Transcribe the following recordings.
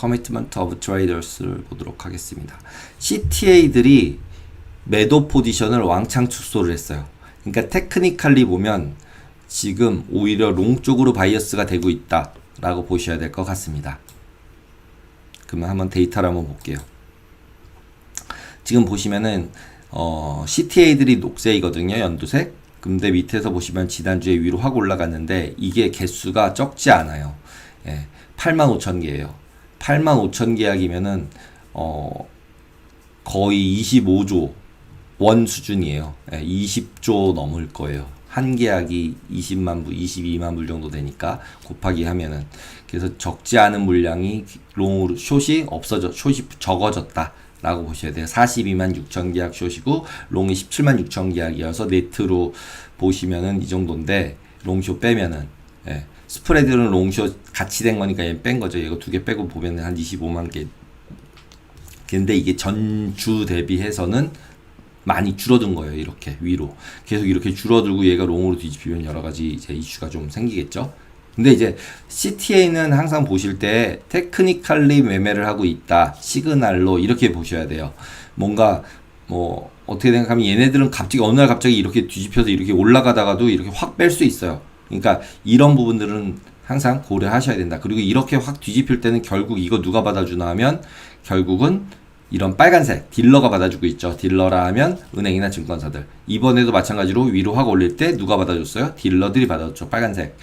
Commitment of Traders를 보도록 하겠습니다. CTA들이 매도 포지션을 왕창 축소를 했어요. 그러니까 테크니컬리 보면 지금 오히려 롱 쪽으로 바이어스가 되고 있다라고 보셔야 될 것 같습니다. 그러면 한번 데이터를 한번 볼게요. 지금 보시면은 어, CTA들이 녹색이거든요. 연두색. 근데 밑에서 보시면 지난주에 위로 확 올라갔는데 이게 개수가 적지 않아요. 예, 8만 5천 개예요. 8만 5천 계약이면은 어, 거의 25조 원 수준이에요. 예, 20조 넘을 거예요. 한 계약이 20만 불, 22만 불 정도 되니까 곱하기 하면은 그래서 적지 않은 물량이 롱으로 숏이 없어져 숏이 적어졌다. 라고 보셔야 돼요. 42만 6천 계약 숏이고 롱이 17만 6천 계약이어서 네트로 보시면은 이 정도인데 롱숏 빼면은 예. 스프레드는 롱숏 같이 된 거니까 얘 뺀 거죠. 이거 두 개 빼고 보면은 한 25만 개. 근데 이게 전주 대비해서는 많이 줄어든 거예요. 이렇게 위로 계속 이렇게 줄어들고 얘가 롱으로 뒤집히면 여러 가지 이제 이슈가 좀 생기겠죠. 근데 이제 CTA는 항상 보실 때 테크니컬리 매매를 하고 있다. 시그널로 이렇게 보셔야 돼요. 뭔가 뭐 어떻게 생각하면 얘네들은 갑자기 어느 날 갑자기 이렇게 뒤집혀서 이렇게 올라가다가도 이렇게 확 뺄 수 있어요. 그러니까 이런 부분들은 항상 고려하셔야 된다. 그리고 이렇게 확 뒤집힐 때는 결국 이거 누가 받아주나 하면 결국은 이런 빨간색 딜러가 받아주고 있죠. 딜러라 하면 은행이나 증권사들. 이번에도 마찬가지로 위로 확 올릴 때 누가 받아줬어요? 딜러들이 받아줬죠. 빨간색.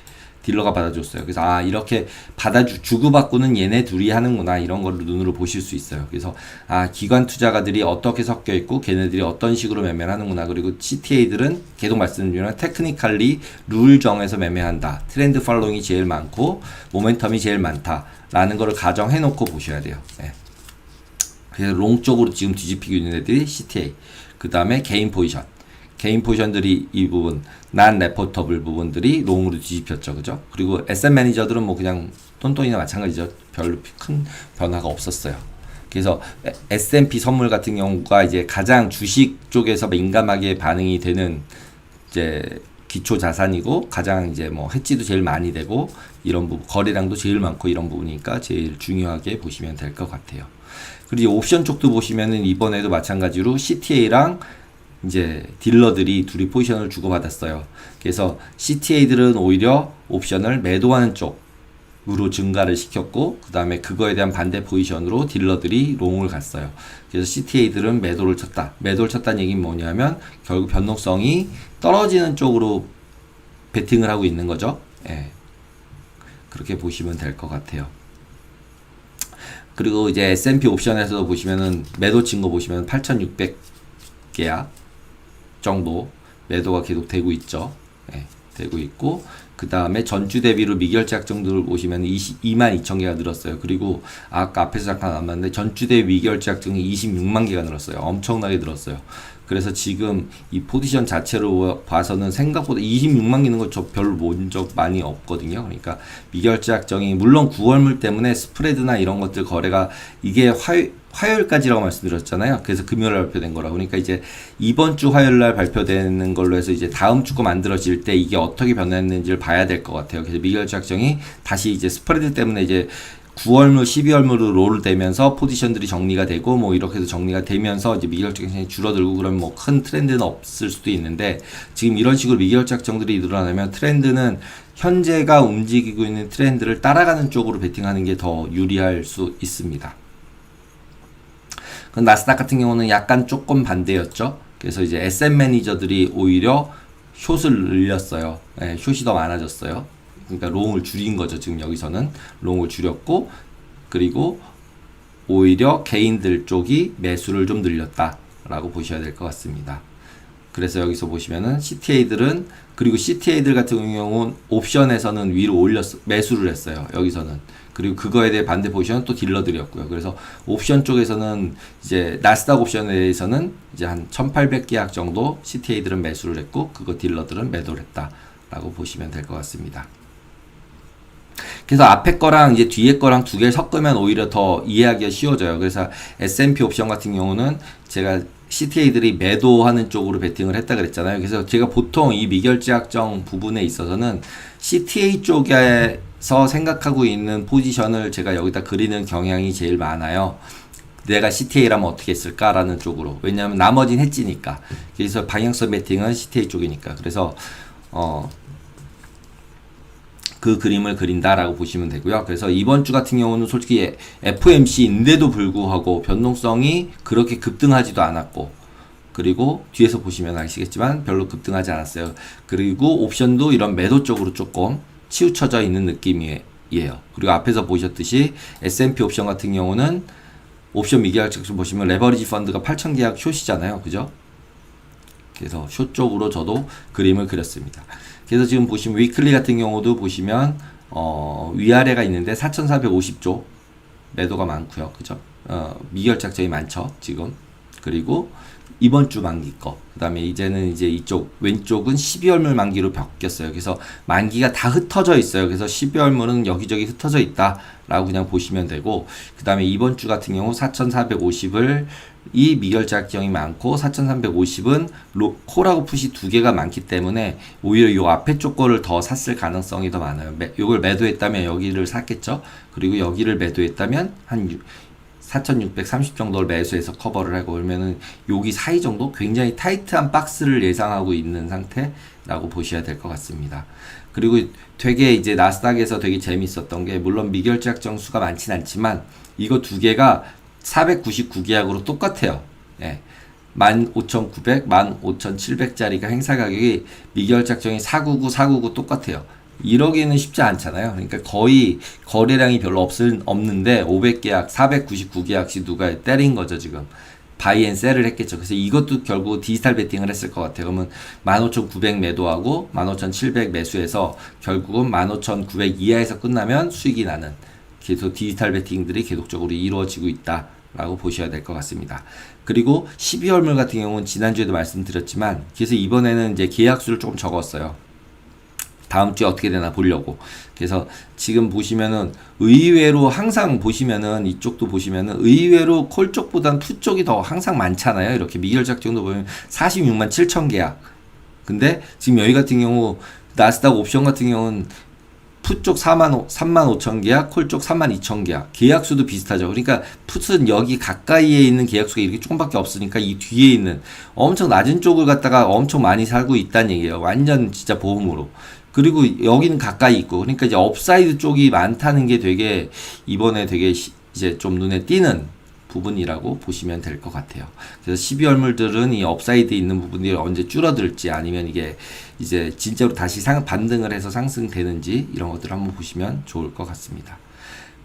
딜러가 받아줬어요. 그래서 아 이렇게 받아주 주고받고는 얘네 둘이 하는구나 이런 걸로 눈으로 보실 수 있어요. 그래서 아 기관 투자가들이 어떻게 섞여 있고 걔네들이 어떤 식으로 매매를 하는구나 그리고 CTA들은 계속 말씀드리면 테크니컬리 룰 정해서 매매한다. 트렌드 팔로잉이 제일 많고 모멘텀이 제일 많다라는 거를 가정해 놓고 보셔야 돼요. 네. 그래서 롱 쪽으로 지금 뒤집히고 있는 애들이 CTA 그 다음에 개인 포지션 개인 포지션들이 이 부분 난 레포터블 부분들이 롱으로 뒤집혔죠. 그죠? 그리고 SM 매니저들은 뭐 그냥 똔똔이나 마찬가지죠. 별로 큰 변화가 없었어요. 그래서 S&P 선물 같은 경우가 이제 가장 주식 쪽에서 민감하게 반응이 되는 이제 기초 자산이고 가장 이제 뭐 해지도 제일 많이 되고 이런 부분 거래량도 제일 많고 이런 부분이니까 제일 중요하게 보시면 될 것 같아요. 그리고 옵션 쪽도 보시면은 이번에도 마찬가지로 CTA랑 이제 딜러들이 둘이 포지션을 주고받았어요. 그래서 CTA들은 오히려 옵션을 매도하는 쪽으로 증가를 시켰고 그 다음에 그거에 대한 반대 포지션으로 딜러들이 롱을 갔어요. 그래서 CTA들은 매도를 쳤다. 매도를 쳤다는 얘기는 뭐냐면 결국 변동성이 떨어지는 쪽으로 베팅을 하고 있는 거죠. 예. 그렇게 보시면 될 것 같아요. 그리고 이제 S&P 옵션에서도 보시면은 매도 친 거 보시면 8,600개야 정도 매도가 계속 되고 있죠. 예, 되고 있고 그 다음에 전주 대비로 미결제 약정들을 보시면 22만 2천 개가 늘었어요. 그리고 아까 앞에서 잠깐 남았는데 전주 대비 미결제 약정이 26만 개가 늘었어요. 엄청나게 늘었어요. 그래서 지금 이 포지션 자체로 봐서는 생각보다 26만 개는 거 저 별로 본 적 많이 없거든요. 그러니까 미결제 약정이 물론 9월물 때문에 스프레드나 이런 것들 거래가 이게 화요 화요일까지라고 말씀드렸잖아요. 그래서 금요일 발표된 거라. 그러니까 이제 이번 주 화요일 날 발표되는 걸로 해서 이제 다음 주 거 만들어질 때 이게 어떻게 변했는지를 봐야 될 것 같아요. 그래서 미결제 약정이 다시 이제 스프레드 때문에 이제 9월물, 12월물로 롤 되면서 포지션들이 정리가 되고 뭐 이렇게 해서 정리가 되면서 이제 미결적 액션이 줄어들고 그러면 뭐 큰 트렌드는 없을 수도 있는데 지금 이런 식으로 미결적 정들이 늘어나면 트렌드는 현재가 움직이고 있는 트렌드를 따라가는 쪽으로 베팅하는 게 더 유리할 수 있습니다. 그 나스닥 같은 경우는 약간 조금 반대였죠. 그래서 이제 SM 매니저들이 오히려 숏을 늘렸어요. 네, 숏이 더 많아졌어요. 그러니까 롱을 줄인 거죠. 지금 여기서는 롱을 줄였고 그리고 오히려 개인들 쪽이 매수를 좀 늘렸다라고 보셔야 될 것 같습니다. 그래서 여기서 보시면은 CTA들은 그리고 CTA들 같은 경우는 옵션에서는 위로 올렸 매수를 했어요. 여기서는 그리고 그거에 대해 반대 포지션은 또 딜러들이었고요. 그래서 옵션 쪽에서는 이제 나스닥 옵션에 대해서는 이제 한 1,800계약 정도 CTA들은 매수를 했고 그거 딜러들은 매도를 했다라고 보시면 될 것 같습니다. 그래서 앞에 거랑 이제 뒤에 거랑 두 개를 섞으면 오히려 더 이해하기가 쉬워져요. 그래서 S&P 옵션 같은 경우는 제가 CTA들이 매도하는 쪽으로 베팅을 했다 그랬잖아요. 그래서 제가 보통 이 미결제 약정 부분에 있어서는 CTA 쪽에서 생각하고 있는 포지션을 제가 여기다 그리는 경향이 제일 많아요. 내가 CTA라면 어떻게 했을까라는 쪽으로. 왜냐하면 나머진 했지니까. 그래서 방향성 배팅은 CTA 쪽이니까. 그래서 어, 그 그림을 그린다라고 보시면 되고요. 그래서 이번 주 같은 경우는 솔직히 FMC인데도 불구하고 변동성이 그렇게 급등하지도 않았고 그리고 뒤에서 보시면 아시겠지만 별로 급등하지 않았어요. 그리고 옵션도 이런 매도 쪽으로 조금 치우쳐져 있는 느낌이에요. 그리고 앞에서 보셨듯이 S&P 옵션 같은 경우는 옵션 미계약 측좀 보시면 레버리지 펀드가 8천 계약 숏이잖아요. 그죠? 그래서 숏 쪽으로 저도 그림을 그렸습니다. 그래서 지금 보시면 위클리 같은 경우도 보시면 어, 위아래가 있는데 4,450조 매도가 많고요. 그죠? 어, 미결착점이 많죠. 지금. 그리고 이번 주 만기 거. 그다음에 이제는 이제 이쪽 왼쪽은 12월물 만기로 바뀌었어요. 그래서 만기가 다 흩어져 있어요. 그래서 12월물은 여기저기 흩어져 있다라고 그냥 보시면 되고 그다음에 이번 주 같은 경우 4,450을 이 미결작정이 많고 4,350은 로, 콜하고 풋이 두 개가 많기 때문에 오히려 요 앞에 쪽 거를 더 샀을 가능성이 더 많아요. 매, 요걸 매도했다면 여기를 샀겠죠. 그리고 여기를 매도했다면 한 6, 4,630 정도를 매수해서 커버를 하고 그러면은 여기 사이 정도 굉장히 타이트한 박스를 예상하고 있는 상태라고 보셔야 될 것 같습니다. 그리고 되게 이제 나스닥에서 되게 재밌었던 게 물론 미결제약 정수가 많진 않지만 이거 두 개가 499계약으로 똑같아요. 예. 15,900, 15,700짜리가 행사 가격이 미결 작정이 499, 499 똑같아요. 이러기는 쉽지 않잖아요. 그러니까 거의 거래량이 별로 없을, 없는데 500계약, 499계약씩 누가 때린 거죠, 지금. 바이 앤 셀을 했겠죠. 그래서 이것도 결국 디지털 베팅을 했을 것 같아요. 그러면 15,900 매도하고 15,700 매수해서 결국은 15,900 이하에서 끝나면 수익이 나는 계속 디지털 베팅들이 계속적으로 이루어지고 있다 라고 보셔야 될 것 같습니다. 그리고 12월물 같은 경우는 지난주에도 말씀드렸지만 그래서 이번에는 이제 계약수를 조금 적었어요. 다음 주에 어떻게 되나 보려고. 그래서 지금 보시면은 의외로 항상 보시면은 이쪽도 보시면은 의외로 콜 쪽보단 투 쪽이 더 항상 많잖아요. 이렇게 미결작 정도 보면 46만 7천 계약. 근데 지금 여기 같은 경우 나스닥 옵션 같은 경우는 풋쪽 4만 3만 5천 계약, 콜쪽 3만 2천 계약. 계약 수도 비슷하죠. 그러니까 풋은 여기 가까이에 있는 계약 수가 이렇게 조금밖에 없으니까 이 뒤에 있는 엄청 낮은 쪽을 갖다가 엄청 많이 살고 있다는 얘기예요. 완전 진짜 보험으로. 그리고 여기는 가까이 있고 그러니까 이제 업사이드 쪽이 많다는 게 되게 이번에 되게 시, 이제 좀 눈에 띄는 부분이라고 보시면 될 것 같아요. 그래서 12월물들은 이 업사이드 있는 부분이 언제 줄어들지 아니면 이게 이제 진짜로 다시 상, 반등을 해서 상승되는지 이런 것들을 한번 보시면 좋을 것 같습니다.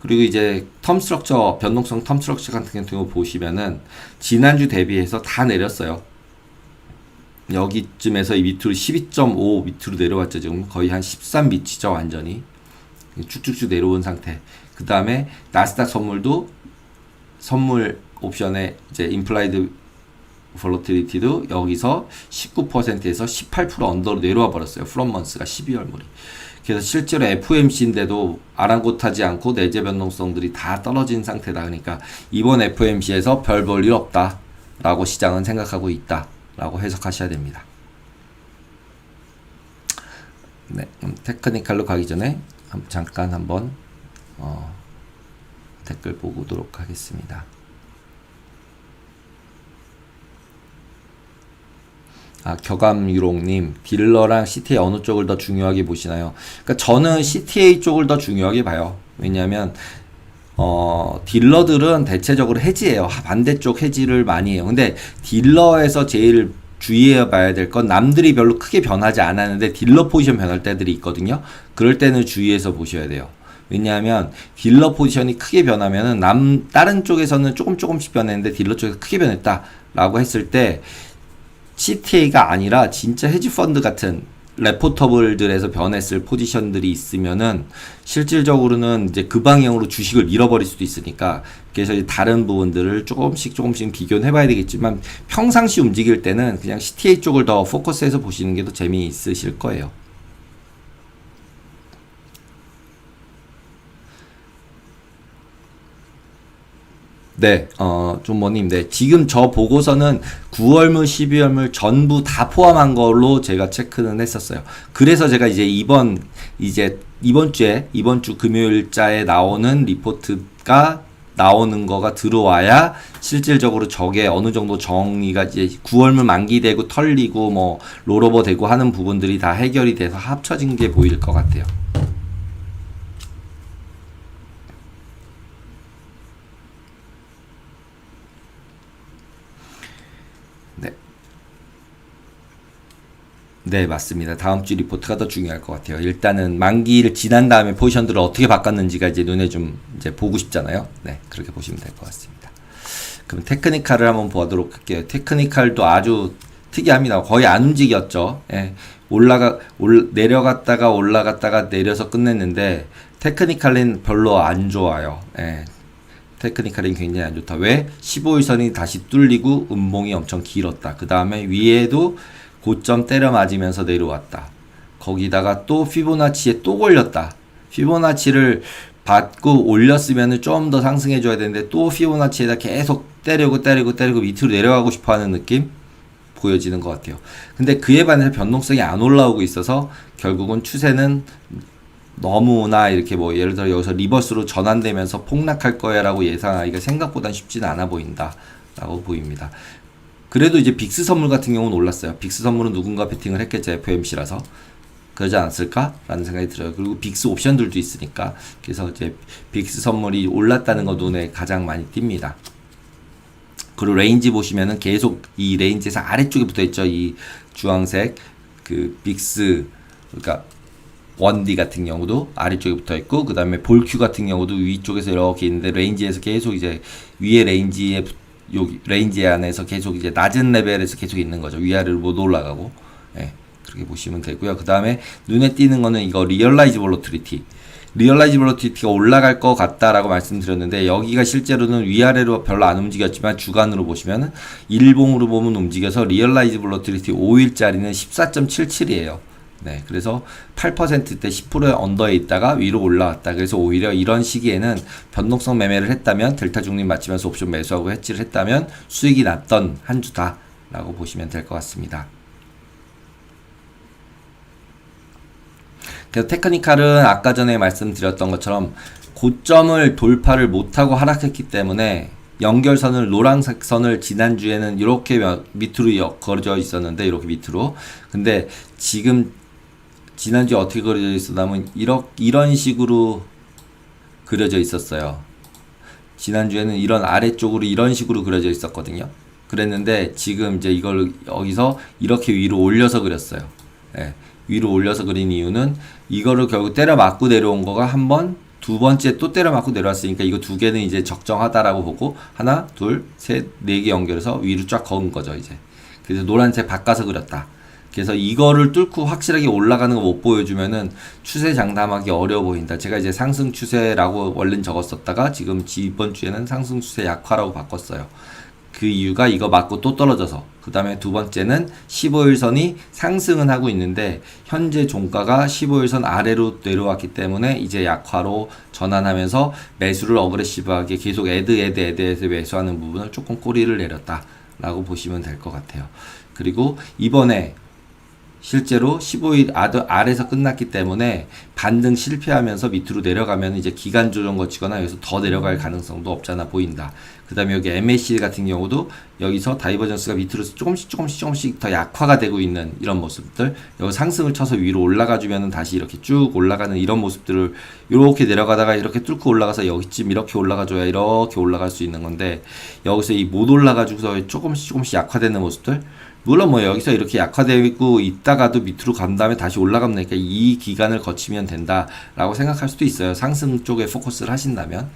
그리고 이제 텀 스트럭처, 변동성 텀 스트럭처 같은 경우 보시면은 지난주 대비해서 다 내렸어요. 여기쯤에서 이 밑으로 12.5 밑으로 내려왔죠. 지금 거의 한 13 밑이죠. 완전히. 쭉쭉쭉 내려온 상태. 그 다음에 나스닥 선물도 선물 옵션의 이제 임플라이드 볼로티리티도 여기서 19%에서 18% 언더로 내려와 버렸어요. 프롬먼스가 12월물이. 그래서 실제로 FMC인데도 아랑곳하지 않고 내재 변동성들이 다 떨어진 상태다. 그러니까 이번 FMC에서 별 볼 일 없다. 라고 시장은 생각하고 있다. 라고 해석하셔야 됩니다. 네, 음, 테크니컬로 가기 전에 잠깐 한번 어, 댓글 보도록 하겠습니다. 아, 겨감유롱님, 딜러랑 CTA 어느 쪽을 더 중요하게 보시나요? 그러니까 저는 CTA 쪽을 더 중요하게 봐요. 왜냐하면 어, 딜러들은 대체적으로 해지해요. 반대쪽 해지를 많이 해요. 근데 딜러에서 제일 주의해 봐야 될 건 남들이 별로 크게 변하지 않았는데 딜러 포지션 변할 때들이 있거든요. 그럴 때는 주의해서 보셔야 돼요. 왜냐하면 딜러 포지션이 크게 변하면은 남 다른 쪽에서는 조금 조금씩 변했는데 딜러 쪽에서 크게 변했다라고 했을 때 CTA가 아니라 진짜 헤지 펀드 같은 레포터블들에서 변했을 포지션들이 있으면은 실질적으로는 이제 그 방향으로 주식을 잃어버릴 수도 있으니까 그래서 이제 다른 부분들을 조금씩 조금씩 비교는 해봐야 되겠지만 평상시 움직일 때는 그냥 CTA 쪽을 더 포커스해서 보시는 게 더 재미있으실 거예요. 네, 어, 좀머님, 네. 지금 저 보고서는 9월물, 12월물 전부 다 포함한 걸로 제가 체크는 했었어요. 그래서 제가 이제 이번 이제 이번 주에 이번 주 금요일자에 나오는 리포트가 나오는 거가 들어와야 실질적으로 저게 어느 정도 정리가 이제 9월물 만기되고 털리고 뭐 롤오버 되고 하는 부분들이 다 해결이 돼서 합쳐진 게 보일 것 같아요. 네, 맞습니다. 다음 주 리포트가 더 중요할 것 같아요. 일단은 만기를 지난 다음에 포지션들을 어떻게 바꿨는지가 이제 눈에 좀 이제 보고 싶잖아요. 네, 그렇게 보시면 될 것 같습니다. 그럼 테크니컬을 한번 보도록 할게요. 테크니컬도 아주 특이합니다. 거의 안 움직였죠. 예. 올라가 올 내려갔다가 올라갔다가 내려서 끝냈는데 테크니컬은 별로 안 좋아요. 예. 테크니컬은 굉장히 안 좋다. 왜? 15일선이 다시 뚫리고 음봉이 엄청 길었다. 그 다음에 위에도 고점 때려 맞으면서 내려왔다. 거기다가 또 피보나치에 또 걸렸다. 피보나치를 받고 올렸으면 좀 더 상승해 줘야 되는데 또 피보나치에다 계속 때리고 때리고 때리고 밑으로 내려가고 싶어 하는 느낌 보여지는 것 같아요. 근데 그에 반해서 변동성이 안 올라오고 있어서 결국은 추세는 너무나 이렇게 뭐 예를 들어 여기서 리버스로 전환되면서 폭락할 거야라고 예상하기가 생각보단 쉽지는 않아 보인다 라고 보입니다. 그래도 이제 빅스 선물 같은 경우는 올랐어요. 빅스 선물은 누군가 베팅을 했겠죠. FMC라서. 그러지 않았을까라는 생각이 들어요. 그리고 빅스 옵션들도 있으니까. 그래서 이제 빅스 선물이 올랐다는 거 눈에 가장 많이 띕니다. 그리고 레인지 보시면은 계속 이 레인지에서 아래쪽에 붙어 있죠. 이 주황색 그 빅스 그러니까 원디 같은 경우도 아래쪽에 붙어 있고 그 다음에 볼큐 같은 경우도 위쪽에서 이렇게 있는데 레인지에서 계속 이제 위에 레인지에 붙- 여기 레인지 안에서 계속 이제 낮은 레벨에서 계속 있는 거죠. 위아래로 못 올라가고 예, 그렇게 보시면 되고요. 그 다음에 눈에 띄는 거는 이거 리얼라이즈 볼로트리티 리얼라이즈 볼로티티가 올라갈 것 같다라고 말씀드렸는데 여기가 실제로는 위아래로 별로 안 움직였지만 주간으로 보시면은 일봉으로 보면 움직여서 리얼라이즈 볼로티티 5일짜리는 14.77이에요. 네, 그래서 8%대 10%의 언더에 있다가 위로 올라왔다. 그래서 오히려 이런 시기에는 변동성 매매를 했다면 델타 중립 맞추면서 옵션 매수하고 해지를 했다면 수익이 났던 한 주다라고 보시면 될 것 같습니다. 그래서 테크니컬은 아까 전에 말씀드렸던 것처럼 고점을 돌파를 못하고 하락했기 때문에 연결선을 노란색 선을 지난주에는 이렇게 몇- 밑으로 여- 걸어져 있었는데 이렇게 밑으로 근데 지금 지난주에 어떻게 그려져 있었냐면 이런 이런 식으로 그려져 있었어요. 지난주에는 이런 아래쪽으로 이런 식으로 그려져 있었거든요. 그랬는데 지금 이제 이걸 여기서 이렇게 위로 올려서 그렸어요. 예, 위로 올려서 그린 이유는 이거를 결국 때려 맞고 내려온 거가 한 번, 두 번째 또 때려 맞고 내려왔으니까 이거 두 개는 이제 적정하다라고 보고 하나, 둘, 셋, 네 개 연결해서 위로 쫙 그은 거죠, 이제. 그래서 노란색 바꿔서 그렸다. 그래서 이거를 뚫고 확실하게 올라가는 거 못 보여주면은 추세 장담하기 어려워 보인다. 제가 이제 상승 추세라고 원래는 적었었다가 지금 이번 주에는 상승 추세 약화라고 바꿨어요. 그 이유가 이거 맞고 또 떨어져서 그 다음에 두 번째는 15일선이 상승은 하고 있는데 현재 종가가 15일선 아래로 내려왔기 때문에 이제 약화로 전환하면서 매수를 어그레시브하게 계속 애드 애드 애드에서 매수하는 부분을 조금 꼬리를 내렸다 라고 보시면 될 것 같아요. 그리고 이번에 실제로 15일 아드, 아래서 끝났기 때문에 반등 실패하면서 밑으로 내려가면 이제 기간 조정 거치거나 여기서 더 내려갈 가능성도 없잖아 보인다. 그 다음에 여기 MAC 같은 경우도 여기서 다이버전스가 밑으로 조금씩 조금씩 조금씩 더 약화가 되고 있는 이런 모습들 여기 상승을 쳐서 위로 올라가 주면은 다시 이렇게 쭉 올라가는 이런 모습들을 이렇게 내려가다가 이렇게 뚫고 올라가서 여기쯤 이렇게 올라가 줘야 이렇게 올라갈 수 있는 건데 여기서 이 못 올라가 주고서 조금씩 조금씩 약화되는 모습들 물론 뭐 여기서 이렇게 약화되어 있고 있다가도 밑으로 간 다음에 다시 올라가면 되니까 이 기간을 거치면 된다라고 생각할 수도 있어요. 상승 쪽에 포커스를 하신다면.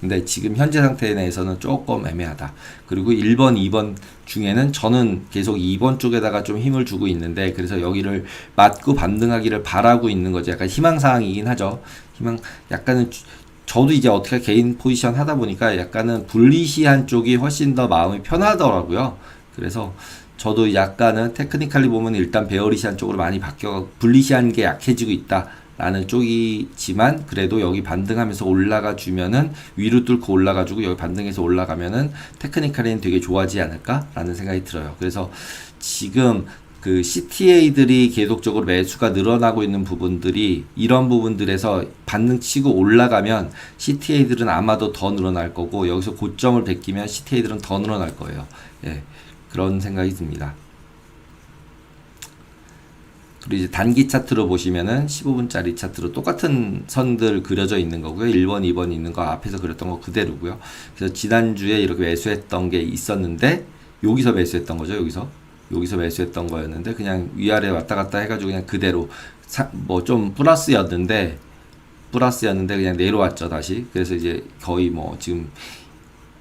근데 지금 현재 상태 내에서는 조금 애매하다. 그리고 1번, 2번 중에는 저는 계속 2번 쪽에다가 좀 힘을 주고 있는데 그래서 여기를 맞고 반등하기를 바라고 있는 거죠. 약간 희망사항이긴 하죠. 희망, 약간은 주- 저도 이제 어떻게 개인 포지션 하다 보니까 약간은 불리시한 쪽이 훨씬 더 마음이 편하더라고요. 그래서 저도 약간은 테크니컬리 보면 일단 베어리시한 쪽으로 많이 바뀌어 불리시한 게 약해지고 있다 라는 쪽이지만 그래도 여기 반등하면서 올라가 주면은 위로 뚫고 올라가 주고 여기 반등해서 올라가면은 테크니컬리는 되게 좋아지지 않을까라는 생각이 들어요. 그래서 지금 그 CTA들이 계속적으로 매수가 늘어나고 있는 부분들이 이런 부분들에서 반등 치고 올라가면 CTA들은 아마도 더 늘어날 거고 여기서 고점을 베끼면 CTA들은 더 늘어날 거예요. 예. 그런 생각이 듭니다. 그리고 이제 단기 차트로 보시면은 15분짜리 차트로 똑같은 선들 그려져 있는 거고요. 1번, 2번 있는 거 앞에서 그렸던 거 그대로고요. 그래서 지난주에 이렇게 매수했던 게 있었는데 여기서 매수했던 거죠. 여기서. 여기서 매수했던 거였는데 그냥 위아래 왔다 갔다 해가지고 그냥 그대로 뭐 좀 플러스였는데 플러스였는데 그냥 내려왔죠 다시 그래서 이제 거의 뭐 지금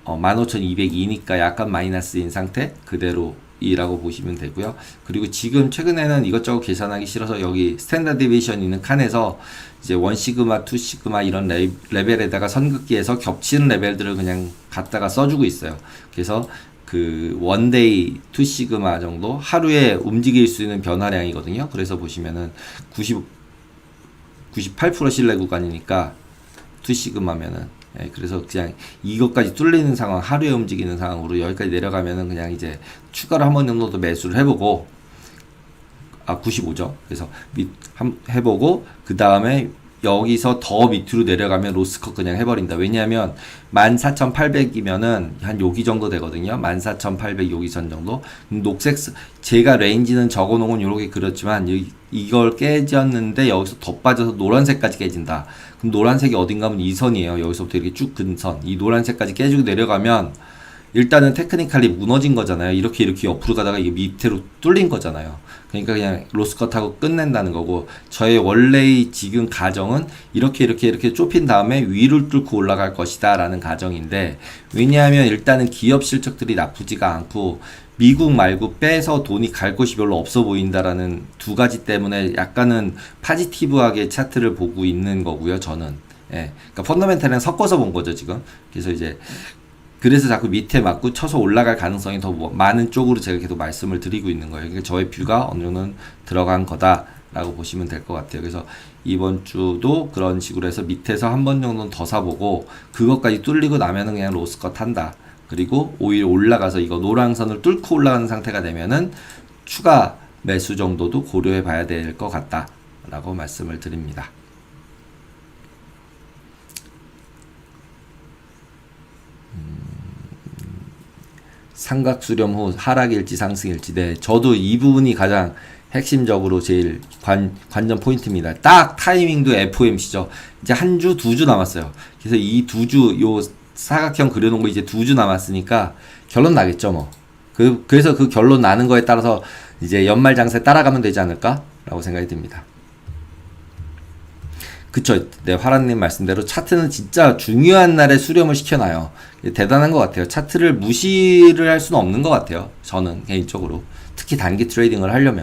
어, 15,202니까 약간 마이너스인 상태 그대로 이라고 보시면 되고요. 그리고 지금 최근에는 이것저것 계산하기 싫어서 여기 스탠다드 디비전 있는 칸에서 이제 원 시그마, 투 시그마 이런 레, 레벨에다가 선긋기에서 겹치는 레벨들을 그냥 갖다가 써주고 있어요. 그래서 그 원데이 투 시그마 정도 하루에 움직일 수 있는 변화량이거든요. 그래서 보시면은 90 98% 신뢰 구간이니까 투 시그마면은 예, 그래서 그냥 이것까지 뚫리는 상황, 하루에 움직이는 상황으로 여기까지 내려가면은 그냥 이제 추가로 한 번 정도 더 매수를 해보고 아 95죠. 그래서 밑 한, 해보고 그 다음에 여기서 더 밑으로 내려가면 로스컷 그냥 해버린다. 왜냐하면 14,800이면은 한 여기 정도 되거든요. 14,800 여기 선 정도. 음, 녹색 스- 제가 레인지는 적어놓은 이렇게 그렇지만 이, 이걸 깨졌는데 여기서 더 빠져서 노란색까지 깨진다. 그럼 노란색이 어딘가면 이 선이에요. 여기서부터 이렇게 쭉 근선. 이 노란색까지 깨지고 내려가면 일단은 테크니컬리 무너진 거잖아요. 이렇게 이렇게 옆으로 가다가 이게 밑으로 뚫린 거잖아요. 그러니까 그냥 로스컷하고 끝낸다는 거고 저의 원래의 지금 가정은 이렇게 이렇게 이렇게 좁힌 다음에 위를 뚫고 올라갈 것이다 라는 가정인데 왜냐하면 일단은 기업 실적들이 나쁘지가 않고 미국 말고 빼서 돈이 갈 곳이 별로 없어 보인다라는 두 가지 때문에 약간은 파지티브하게 차트를 보고 있는 거고요. 저는 예, 그러니까 펀더멘탈은 섞어서 본 거죠 지금. 그래서 이제 그래서 자꾸 밑에 맞고 쳐서 올라갈 가능성이 더 뭐- 많은 쪽으로 제가 계속 말씀을 드리고 있는 거예요. 그러니까 저의 뷰가 어느 정도는 들어간 거다라고 보시면 될 것 같아요. 그래서 이번 주도 그런 식으로 해서 밑에서 한 번 정도는 더 사보고 그것까지 뚫리고 나면은 그냥 로스컷 한다. 그리고 오히려 올라가서 이거 노랑선을 뚫고 올라가는 상태가 되면은 추가 매수 정도도 고려해 봐야 될 것 같다 라고 말씀을 드립니다. 삼각 수렴 후 하락일지 상승일지 네 저도 이 부분이 가장 핵심적으로 제일 관, 관전 포인트입니다. 딱 타이밍도 FOMC죠. 이제 한 주, 두 주 남았어요. 그래서 이 두 주, 요 사각형 그려놓은 거 이제 두 주 남았으니까 결론 나겠죠, 뭐. 그, 그래서 그 결론 나는 거에 따라서 이제 연말 장세 따라가면 되지 않을까라고 생각이 듭니다. 그쵸. 네, 화란님 말씀대로 차트는 진짜 중요한 날에 수렴을 시켜놔요. 대단한 것 같아요. 차트를 무시를 할 수는 없는 것 같아요. 저는 개인적으로. 특히 단기 트레이딩을 하려면.